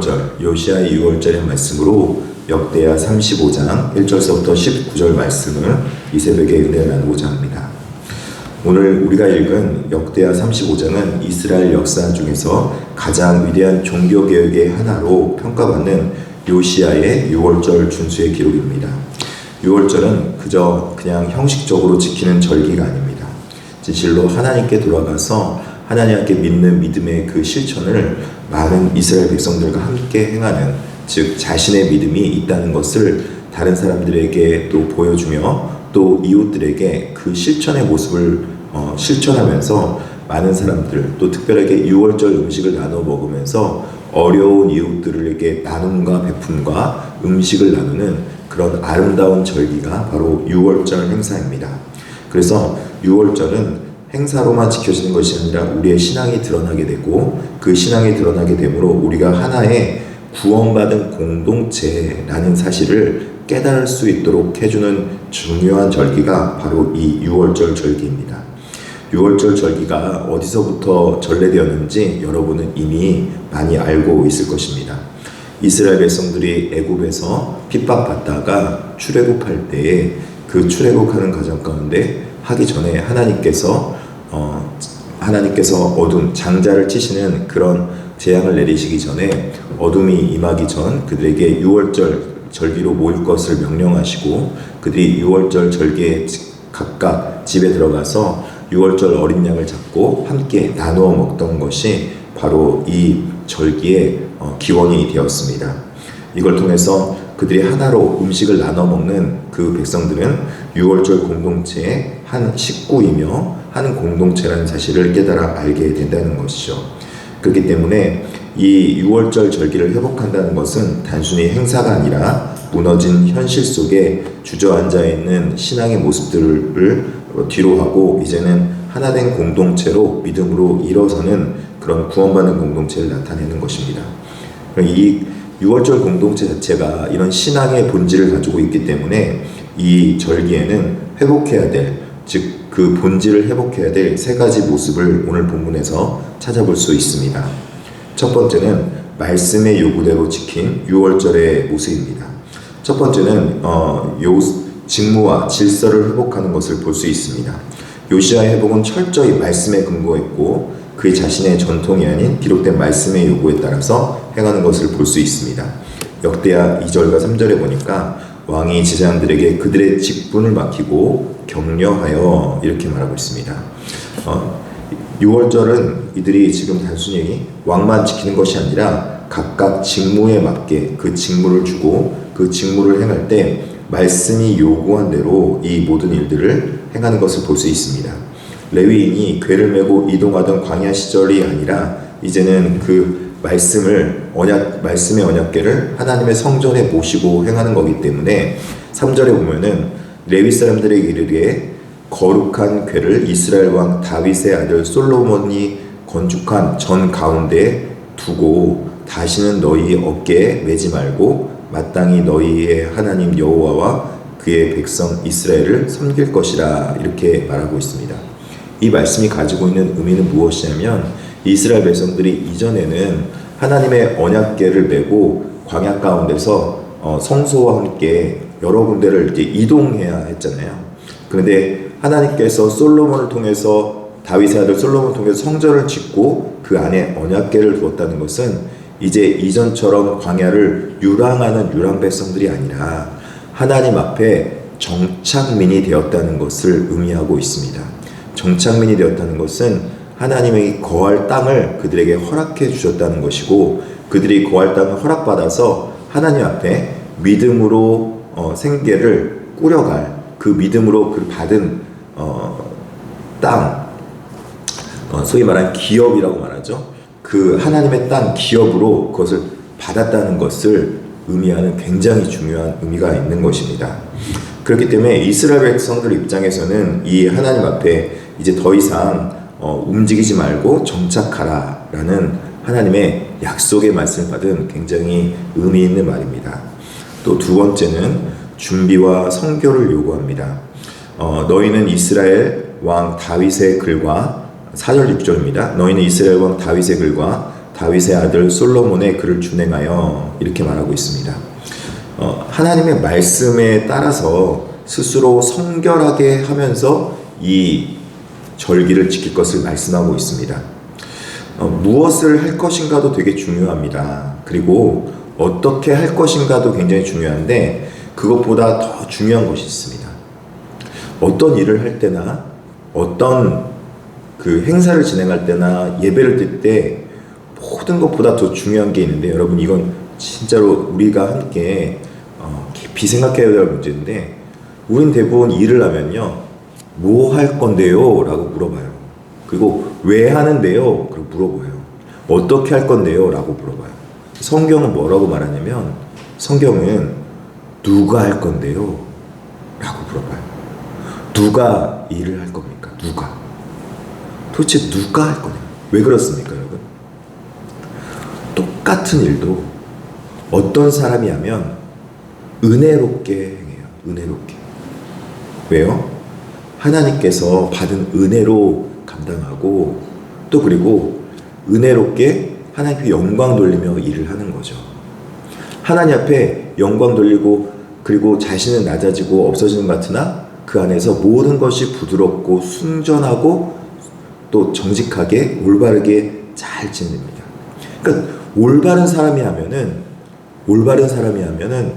요시아의 6월절, 요시아의 6월절의 말씀으로 역대하 35장 1절서부터 19절 말씀을 이 새벽에 은혜 나누고자 합니다. 오늘 우리가 읽은 역대하 35장은 이스라엘 역사 중에서 가장 위대한 종교 개혁의 하나로 평가받는 요시아의 6월절 준수의 기록입니다. 6월절은 그저 그냥 형식적으로 지키는 절기가 아닙니다. 진실로 하나님께 돌아가서 하나님께 믿는 믿음의 그 실천을 많은 이스라엘 백성들과 함께 행하는 즉 자신의 믿음이 있다는 것을 다른 사람들에게 또 보여주며 또 이웃들에게 그 실천의 모습을 어, 실천하면서 많은 사람들 또 특별하게 6월절 음식을 나눠 먹으면서 어려운 이웃들에게 나눔과 베품과 음식을 나누는 그런 아름다운 절기가 바로 6월절 행사입니다. 그래서 6월절은 행사로만 지켜지는 것이 아니라 우리의 신앙이 드러나게 되고 그 신앙이 드러나게 되므로 우리가 하나의 구원받은 공동체라는 사실을 깨달을 수 있도록 해주는 중요한 절기가 바로 이 6월절 절기입니다. 6월절 절기가 어디서부터 전래되었는지 여러분은 이미 많이 알고 있을 것입니다. 이스라엘 백성들이 애굽에서 핍박받다가 출애굽할 때에 그 출애굽하는 과정 가운데 하기 전에 하나님께서 어, 하나님께서 어둠 장자를 치시는 그런 재앙을 내리시기 전에 어둠이 임하기 전 그들에게 6월절 절기로 모일 것을 명령하시고 그들이 6월절 절기에 각각 집에 들어가서 6월절 어린 양을 잡고 함께 나누어 먹던 것이 바로 이 절기의 어, 기원이 되었습니다. 이걸 통해서 그들이 하나로 음식을 나눠 먹는 그 백성들은 6월절 공동체의 한 식구이며 한 공동체라는 사실을 깨달아 알게 된다는 것이죠. 그렇기 때문에 이 6월절 절기를 회복한다는 것은 단순히 행사가 아니라 무너진 현실 속에 주저앉아 있는 신앙의 모습들을 뒤로 하고 이제는 하나된 공동체로 믿음으로 일어서는 그런 구원받는 공동체를 나타내는 것입니다. 이 6월절 공동체 자체가 이런 신앙의 본질을 가지고 있기 때문에 이 절기에는 회복해야 될, 즉 그 본질을 회복해야 될 세 가지 모습을 오늘 본문에서 찾아볼 수 있습니다. 첫 번째는 말씀의 요구대로 지킨 6월절의 모습입니다. 첫 번째는 어, 요 직무와 질서를 회복하는 것을 볼 수 있습니다. 요시아의 회복은 철저히 말씀에 근거했고 그의 자신의 전통이 아닌 기록된 말씀의 요구에 따라서 행하는 것을 볼 수 있습니다. 역대하 2절과 3절에 보니까 왕이 제사장들에게 그들의 직분을 맡기고 격려하여 이렇게 말하고 있습니다. 어, 6월절은 이들이 지금 단순히 왕만 지키는 것이 아니라 각각 직무에 맞게 그 직무를 주고 그 직무를 행할 때 말씀이 요구한 대로 이 모든 일들을 행하는 것을 볼 수 있습니다. 레위인이 궤를 메고 이동하던 광야 시절이 아니라 이제는 그 말씀을 언약 말씀의 언약궤를 하나님의 성전에 모시고 행하는 거기 때문에 3절에 보면은 레위 사람들에게 이르되 거룩한 궤를 이스라엘 왕 다윗의 아들 솔로몬이 건축한 전 가운데 두고 다시는 너희 어깨에 매지 말고 마땅히 너희의 하나님 여호와와 그의 백성 이스라엘을 섬길 것이라 이렇게 말하고 있습니다. 이 말씀이 가지고 있는 의미는 무엇이냐면 이스라엘 백성들이 이전에는 하나님의 언약궤를 메고 광야 가운데서 어, 성소와 함께 여러 군데를 이렇게 이동해야 했잖아요. 그런데 하나님께서 솔로몬을 통해서 다윗의 아들 솔로몬을 통해서 성전을 짓고 그 안에 언약궤를 두었다는 것은 이제 이전처럼 광야를 유랑하는 유랑 백성들이 아니라 하나님 앞에 정착민이 되었다는 것을 의미하고 있습니다. 정착민이 되었다는 것은 하나님의 거할 땅을 그들에게 허락해 주셨다는 것이고 그들이 거할 땅을 허락받아서 하나님 앞에 믿음으로 어, 생계를 꾸려갈 그 믿음으로 그 받은 어, 땅 어, 소위 말하는 기업이라고 말하죠. 그 하나님의 땅 기업으로 그것을 받았다는 것을 의미하는 굉장히 중요한 의미가 있는 것입니다. 그렇기 때문에 이스라엘 백성들 입장에서는 이 하나님 앞에 이제 더 이상 어, 움직이지 말고 정착하라라는 하나님의 약속의 말씀을 받은 굉장히 의미 있는 말입니다. 또 두 번째는 준비와 성교를 요구합니다. 어, 너희는 이스라엘 왕 다윗의 글과 4절 6절입니다. 너희는 이스라엘 왕 다윗의 글과 다윗의 아들 솔로몬의 글을 준행하여 이렇게 말하고 있습니다. 어, 하나님의 말씀에 따라서 스스로 성결하게 하면서 이 절기를 지킬 것을 말씀하고 있습니다. 어, 무엇을 할 것인가도 되게 중요합니다. 그리고 어떻게 할 것인가도 굉장히 중요한데 그것보다 더 중요한 것이 있습니다. 어떤 일을 할 때나 어떤 그 행사를 진행할 때나 예배를 드릴 때 모든 것보다 더 중요한 게 있는데 여러분 이건 진짜로 우리가 함께 어, 깊이 생각해야 될 문제인데 우린 대부분 일을 하면요 뭐 할 건데요? 라고 물어봐요 그리고 왜 하는데요? 그리고 물어봐요 어떻게 할 건데요? 라고 물어봐요 성경은 뭐라고 말하냐면 성경은 누가 할 건데요? 라고 물어봐요 누가 일을 할 겁니까? 누가? 도대체 누가 할 거냐? 왜 그렇습니까, 여러분? 똑같은 일도 어떤 사람이 하면 은혜롭게 행해요. 은혜롭게. 왜요? 하나님께서 받은 은혜로 감당하고 또 그리고 은혜롭게 하나님께 영광 돌리며 일을 하는 거죠. 하나님 앞에 영광 돌리고 그리고 자신은 낮아지고 없어지는 것 같으나 그 안에서 모든 것이 부드럽고 순전하고 또 정직하게 올바르게 잘 지냅니다. 그러니까 올바른 사람이 하면은 올바른 사람이 하면은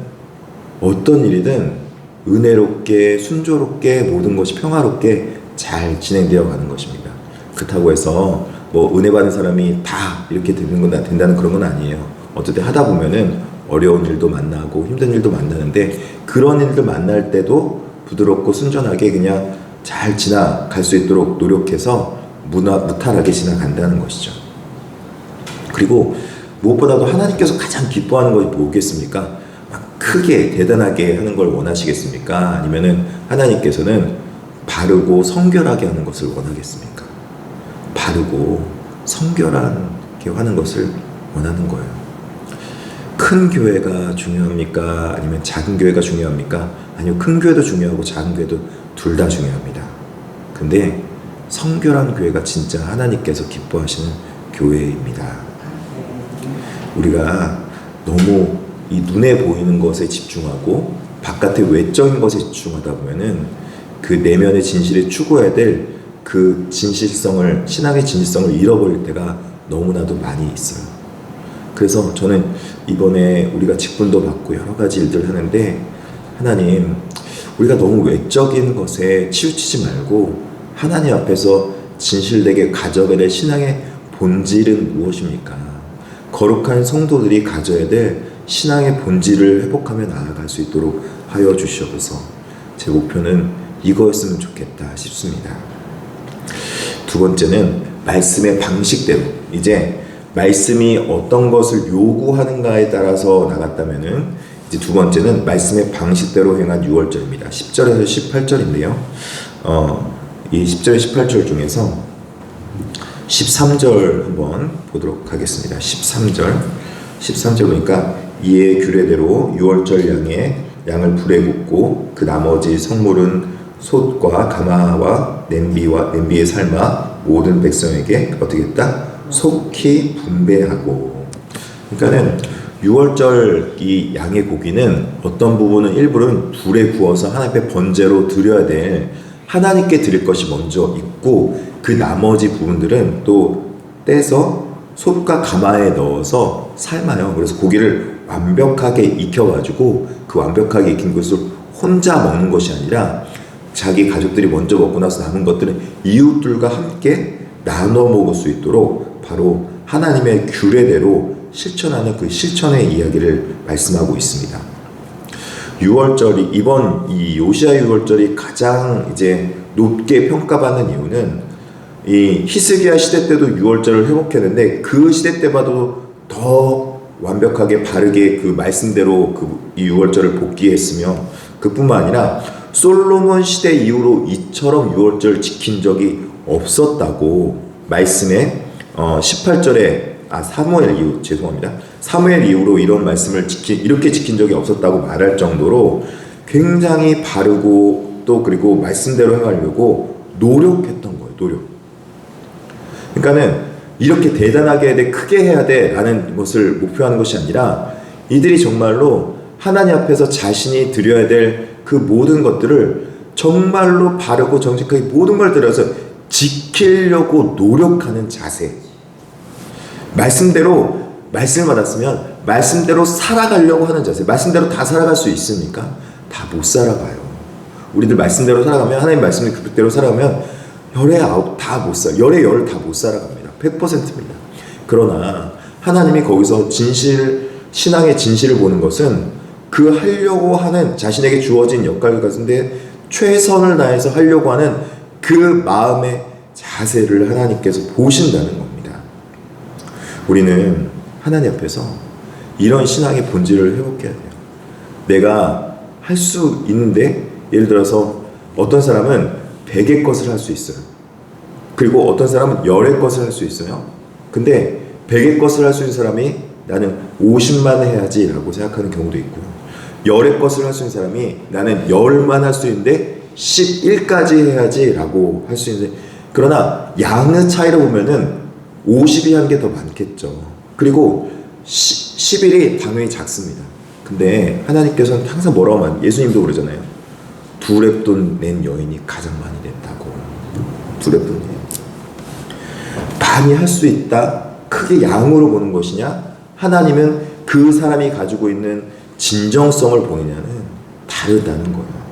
어떤 일이든 은혜롭게 순조롭게 모든 것이 평화롭게 잘 진행되어 가는 것입니다. 그렇다고 해서 뭐 은혜 받은 사람이 다 이렇게 되는 건 된다는 그런 건 아니에요. 어쨌든 하다 보면은 어려운 일도 만나고 힘든 일도 만나는데 그런 일들 만날 때도 부드럽고 순전하게 그냥 잘 지나갈 수 있도록 노력해서 무나, 무탈하게 지나간다는 것이죠. 그리고 무엇보다도 하나님께서 가장 기뻐하는 것이 뭐겠습니까? 막 크게 대단하게 하는 걸 원하시겠습니까? 아니면은 하나님께서는 바르고 성결하게 하는 것을 원하겠습니까? 바르고 성결하게 하는 것을 원하는 거예요. 큰 교회가 중요합니까? 아니면 작은 교회가 중요합니까? 아니요, 큰 교회도 중요하고 작은 교회도 둘 다 중요합니다. 근데 성결한 교회가 진짜 하나님께서 기뻐하시는 교회입니다. 우리가 너무 이 눈에 보이는 것에 집중하고 바깥의 외적인 것에 집중하다 보면은 그 내면의 진실에 추구해야 될 그 진실성을 신앙의 진실성을 잃어버릴 때가 너무나도 많이 있어요. 그래서 저는 이번에 우리가 직분도 받고 여러 가지 일들을 하는데 하나님 우리가 너무 외적인 것에 치우치지 말고 하나님 앞에서 진실되게 가져가야 될 신앙의 본질은 무엇입니까? 거룩한 성도들이 가져야 될 신앙의 본질을 회복하며 나아갈 수 있도록 하여 주시옵소서. 제 목표는 이거였으면 좋겠다 싶습니다. 두 번째는 말씀의 방식대로 이제 말씀이 어떤 것을 요구하는가에 따라서 나갔다면은 이제 두 번째는 말씀의 방식대로 행한 6월절입니다. 10절에서 18절인데요. 어, 이 10절 18절 중에서 13절 한번 보도록 하겠습니다. 13절. 13절 보니까 이에 규례대로 6월절 양에 양을 불에 굽고 그 나머지 성물은 솥과 가마와 냄비와 냄비에 삶아 모든 백성에게 어떻게 했다? 속히 분배하고. 그러니까는 6월절 이 양의 고기는 어떤 부분은 일부는 불에 구워서 하나님께 번제로 드려야 될 하나님께 드릴 것이 먼저 있고 그 나머지 부분들은 또 떼서 솥과 가마에 넣어서 삶아요. 그래서 고기를 완벽하게 익혀가지고 그 완벽하게 익힌 것을 혼자 먹는 것이 아니라 자기 가족들이 먼저 먹고 나서 남은 것들은 이웃들과 함께 나눠 먹을 수 있도록 바로 하나님의 규례대로 실천하는 그 실천의 이야기를 말씀하고 있습니다. 6월절이 이번 이 요시아 6월절이 가장 이제 높게 평가받는 이유는 이 히스기야 시대 때도 6월절을 회복했는데 그 시대 때봐도 더 완벽하게 바르게 그 말씀대로 그 이 6월절을 복귀했으며 그뿐만 아니라 솔로몬 시대 이후로 이처럼 6월절 지킨 적이 없었다고 말씀에 어 18절에 아 사무엘 이후 죄송합니다. 사무엘 이후로 이런 말씀을 지키 이렇게 지킨 적이 없었다고 말할 정도로 굉장히 바르고 또 그리고 말씀대로 행하려고 노력했던 거예요. 노력. 그러니까는 이렇게 대단하게 해야 돼, 크게 해야 돼 라는 것을 목표하는 것이 아니라 이들이 정말로 하나님 앞에서 자신이 드려야 될 그 모든 것들을 정말로 바르고 정직하게 모든 걸 들여서 지키려고 노력하는 자세. 말씀대로 말씀을 받았으면 말씀대로 살아가려고 하는 자세. 말씀대로 다 살아갈 수 있습니까? 다 못 살아가요. 우리들 말씀대로 살아가면 하나님 말씀을 그대로 살아가면 열의 아홉 다 못 살. 열의 열다 못 살아갑니다. 100%입니다. 그러나 하나님이 거기서 진실 신앙의 진실을 보는 것은 그 하려고 하는 자신에게 주어진 역할 같은데 최선을 다해서 하려고 하는 그 마음의 자세를 하나님께서 보신다는 겁니다. 우리는 하나님 앞에서 이런 신앙의 본질을 회복해야 돼요. 내가 할 수 있는데 예를 들어서 어떤 사람은 100의 것을 할 수 있어요. 그리고 어떤 사람은 열의 것을 할 수 있어요. 근데 100의 것을 할 수 있는 사람이 나는 50만 해야지라고 생각하는 경우도 있고요. 열의 것을 할 수 있는 사람이 나는 열만 할 수 있는데 11까지 해야지라고 할 수 있는데 그러나 양의 차이를 보면은 50이 한 게 더 많겠죠. 그리고 11이 당연히 작습니다. 근데 하나님께서는 항상 뭐라고 말 예수님도 그러잖아요. 두 랩돈 낸 여인이 가장 많이 냈다고. 두 랩돈 낸. 많이 할 수 있다. 크게 양으로 보는 것이냐? 하나님은 그 사람이 가지고 있는 진정성을 보이냐는 다르다는 거예요.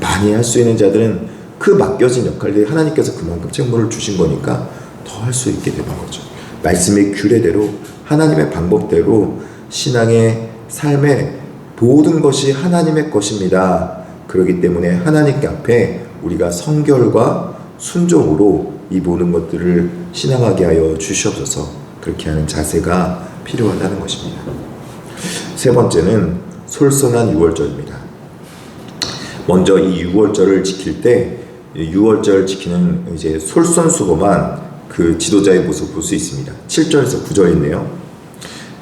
많이 할 수 있는 자들은 그 맡겨진 역할들이 하나님께서 그만큼 책무를 주신 거니까 더 할 수 있게 되는 거죠. 말씀의 규례대로 하나님의 방법대로 신앙의 삶의 모든 것이 하나님의 것입니다. 그렇기 때문에 하나님께 앞에 우리가 성결과 순종으로 이 모든 것들을 신앙하게 하여 주시옵소서 그렇게 하는 자세가 필요하다는 것입니다. 세 번째는 솔선한 유월절입니다. 먼저 이 유월절을 지킬 때 유월절 지키는 이제 솔선수범한 그 지도자의 모습을 볼수 있습니다. 7절에서 9절에 있네요.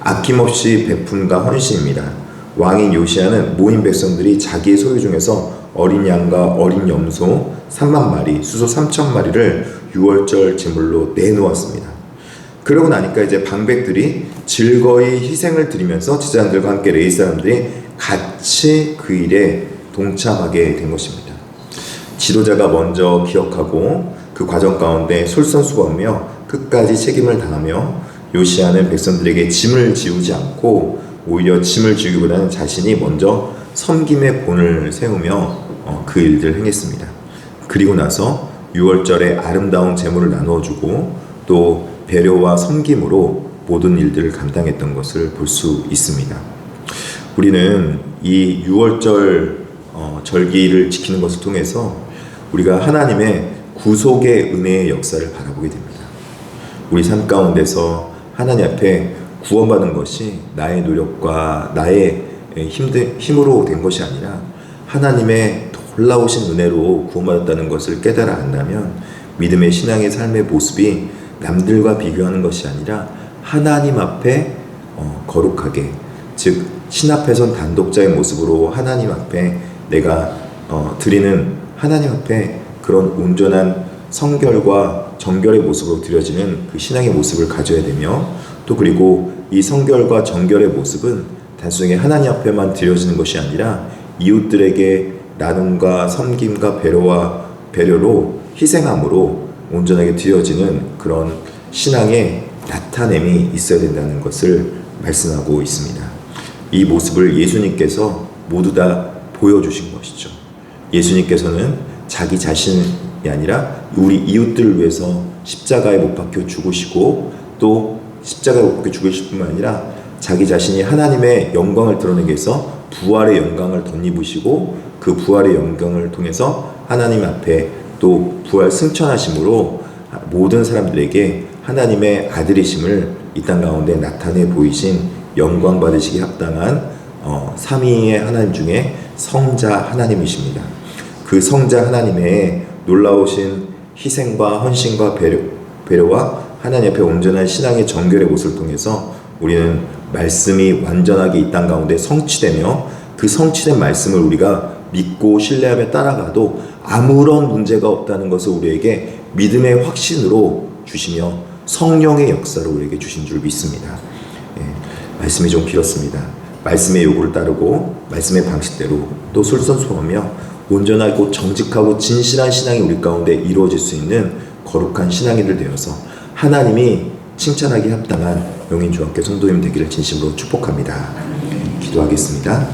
아낌없이 베푼과 헌신입니다. 왕인 요시아는 모인 백성들이 자기의 소유 중에서 어린 양과 어린 염소 3만 마리, 수소 3천 마리를 유월절 제물로 내놓았습니다. 그러고 나니까 이제 방백들이 즐거이 희생을 드리면서 제자들과 함께 레이 사람들이 같이 그 일에 동참하게 된 것입니다. 지도자가 먼저 기억하고 그 과정 가운데 솔선수범하며 끝까지 책임을 다하며 요시아는 백성들에게 짐을 지우지 않고 오히려 짐을 지우기보다는 자신이 먼저 섬김의 본을 세우며 어, 그 일들을 행했습니다. 그리고 나서 6월절에 아름다운 재물을 나누어 주고 또 배려와 섬김으로 모든 일들을 감당했던 것을 볼 수 있습니다. 우리는 이 6월절 어, 절기를 지키는 것을 통해서 우리가 하나님의 구속의 은혜의 역사를 바라보게 됩니다. 우리 삶 가운데서 하나님 앞에 구원받은 것이 나의 노력과 나의 힘들, 힘으로 된 것이 아니라 하나님의 놀라우신 은혜로 구원받았다는 것을 깨달아 안다면 믿음의 신앙의 삶의 모습이 남들과 비교하는 것이 아니라 하나님 앞에 어, 거룩하게 즉 신 앞에선 단독자의 모습으로 하나님 앞에 내가 어, 드리는 하나님 앞에 그런 온전한 성결과 정결의 모습으로 드려지는 그 신앙의 모습을 가져야 되며 또 그리고 이 성결과 정결의 모습은 단순히 하나님 앞에만 드려지는 것이 아니라 이웃들에게 나눔과 섬김과 배려와 배려로 희생함으로 온전하게 드려지는 그런 신앙의 나타냄이 있어야 된다는 것을 말씀하고 있습니다. 이 모습을 예수님께서 모두 다 보여주신 것이죠. 예수님께서는 자기 자신이 아니라 우리 이웃들을 위해서 십자가에 못 박혀 죽으시고 또 십자가에 못 박혀 죽으실 뿐만 아니라 자기 자신이 하나님의 영광을 드러내기 위해서 부활의 영광을 덧입으시고 그 부활의 영광을 통해서 하나님 앞에 또 부활 승천하심으로 모든 사람들에게 하나님의 아들이심을 이 땅 가운데 나타내 보이신 영광 받으시기 합당한 어, 삼위의 하나님 중에 성자 하나님이십니다. 그 성자 하나님의 놀라우신 희생과 헌신과 배려, 배려와 하나님 앞에 온전한 신앙의 정결의 모습을 통해서 우리는 말씀이 완전하게 이 땅 가운데 성취되며 그 성취된 말씀을 우리가 믿고 신뢰하며 따라가도 아무런 문제가 없다는 것을 우리에게 믿음의 확신으로 주시며 성령의 역사를 우리에게 주신 줄 믿습니다. 예, 말씀이 좀 길었습니다. 말씀의 요구를 따르고 말씀의 방식대로 또 솔선수범하며 온전하고 정직하고 진실한 신앙이 우리 가운데 이루어질 수 있는 거룩한 신앙인들 되어서 하나님이 칭찬하기 합당한 용인중학교 성도님 되기를 진심으로 축복합니다. 기도하겠습니다.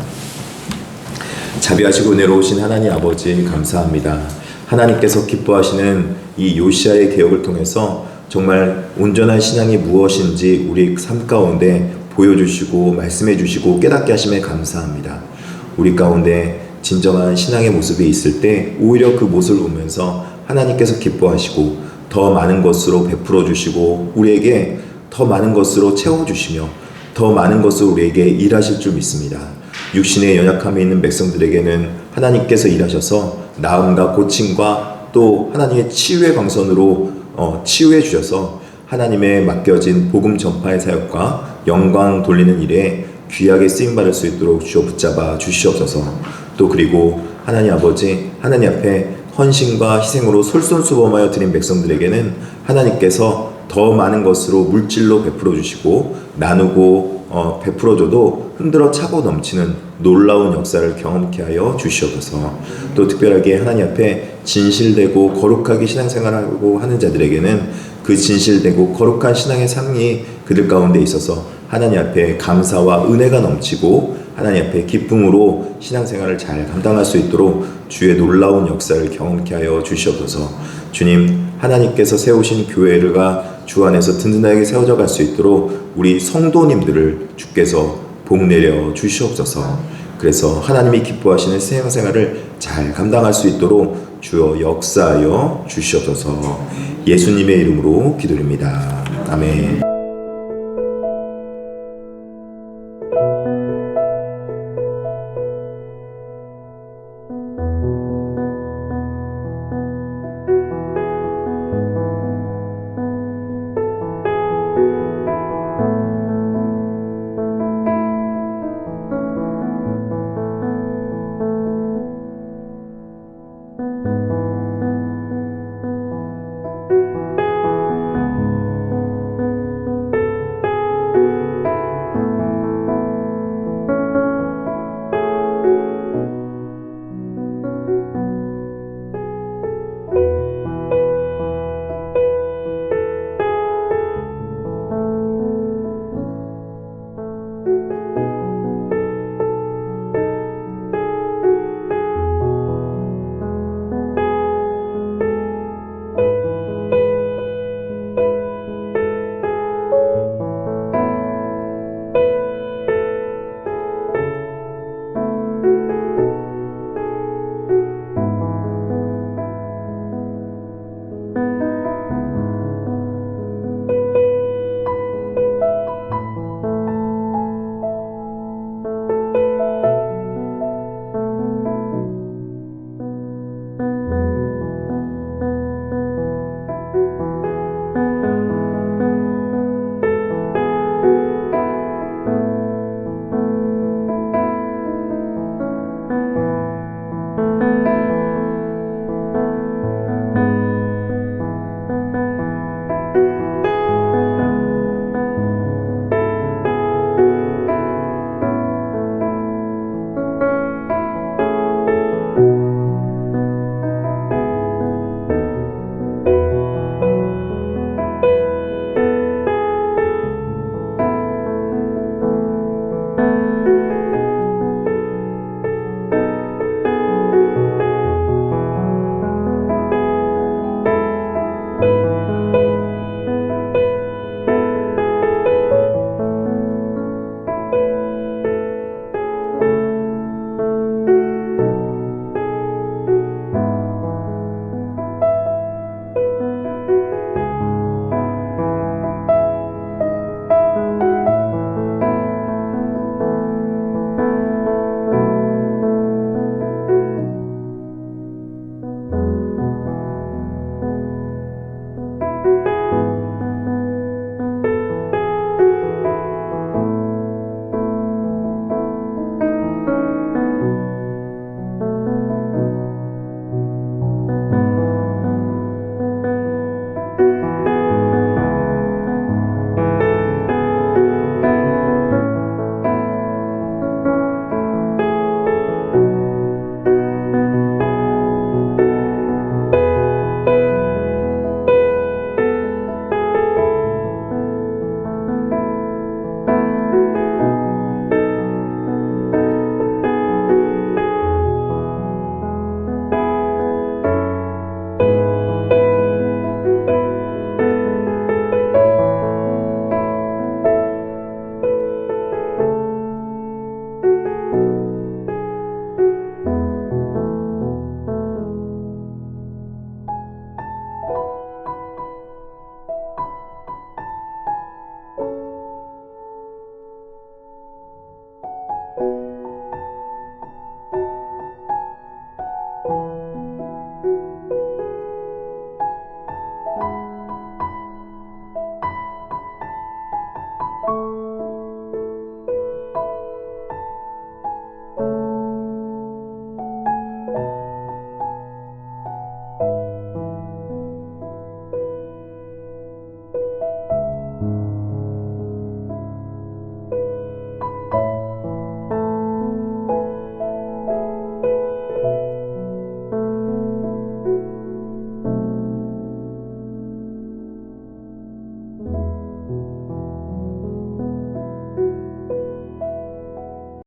자비하시고 은혜로우신 하나님 아버지 감사합니다. 하나님께서 기뻐하시는 이 요시아의 개혁을 통해서 정말 온전한 신앙이 무엇인지 우리 삶 가운데 보여주시고 말씀해 주시고 깨닫게 하심에 감사합니다. 우리 가운데 진정한 신앙의 모습이 있을 때 오히려 그 모습을 보면서 하나님께서 기뻐하시고 더 많은 것으로 베풀어 주시고 우리에게 더 많은 것으로 채워 주시며 더 많은 것을 우리에게 일하실 줄 믿습니다. 육신의 연약함에 있는 백성들에게는 하나님께서 일하셔서 나음과 고침과 또 하나님의 치유의 광선으로 어, 치유해 주셔서 하나님의 맡겨진 복음 전파의 사역과 영광 돌리는 일에 귀하게 쓰임 받을 수 있도록 주어 붙잡아 주시옵소서. 또 그리고 하나님 아버지 하나님 앞에 헌신과 희생으로 솔선수범하여 드린 백성들에게는 하나님께서 더 많은 것으로 물질로 베풀어 주시고 나누고 어, 베풀어 줘도 흔들어 차고 넘치는 놀라운 역사를 경험케 하여 주시옵소서. 또 특별하게 하나님 앞에 진실되고 거룩하게 신앙생활하고 하는 자들에게는 그 진실되고 거룩한 신앙의 삶이 그들 가운데 있어서 하나님 앞에 감사와 은혜가 넘치고 하나님 앞에 기쁨으로 신앙생활을 잘 감당할 수 있도록 주의 놀라운 역사를 경험케 하여 주시옵소서. 주님, 하나님께서 세우신 교회가 주 안에서 든든하게 세워져 갈 수 있도록 우리 성도님들을 주께서 복 내려 주시옵소서. 그래서 하나님이 기뻐하시는 신앙생활을 잘 감당할 수 있도록 주여 역사하여 주시옵소서. 예수님의 이름으로 기도드립니다. 아멘.